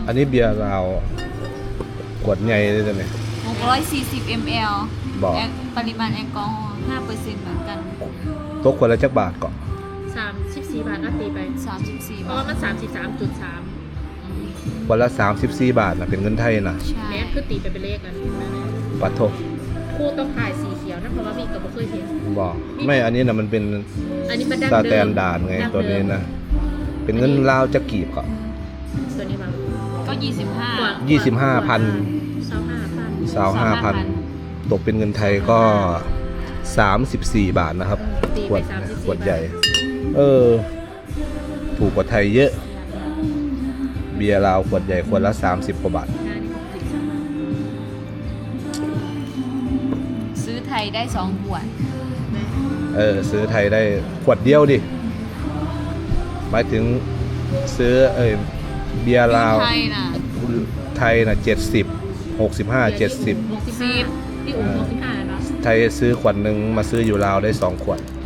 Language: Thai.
มอันนี้เบียร์ลาวขวดใหญ่เลยจ้ะเนี่ย640 ml บอกแอลปริมาณแอลกอฮอล์5%เหมือนกัน ตกขวดละจักบาทก่อนสามสิบสี่บาทก็ตีไป 34เพราะบาว่าทมันสามสิบสามจุดสามขวดละ34 บาทนะเป็นเงินไทยนะใช่แมสคือตีไปเป็นเลขกันเห็นไหมเนี่ยปัดโทคู่ต้องถ่ายสีเขียวนะเพราะว่าพี่ก็บ่เคยเห็น บอกไม่อันนี้นะมันเป็นอันนี้มันดั้งสเดิมแตนดาร์ดไงดั้งตัวเดินี้มนะ เป็นเงินลาวจะกีบก่อนตัวนี้มา ก็25ยี่สิบห้าพัน สาวห้าพันสาวห้าพันตกเป็นเงินไทยก็ 34 บาทนะครับ ตีขไปวดสามสิบขสี่วดใหญ่ เออ ถูกกว่าไทยเยอะ เบียร์ลาวขวดใหญ่ขวดละ 30 กว่าบาท ซื้อไทยได้2ขวด เออ ซื้อไทยได้ขวดเดียวดิหมายถึงซื้อเอย เบียร์ลาวไทยน่ะไทยนะเจ็ดสิบหกสิบห้าเจ็ดสิบ หกสิบห้าพี่อุ้มหกสิบห้าเนาะ ไทยซื้อขวดหนึ่งมาซื้ออยู่ลาวได้สองขวดอ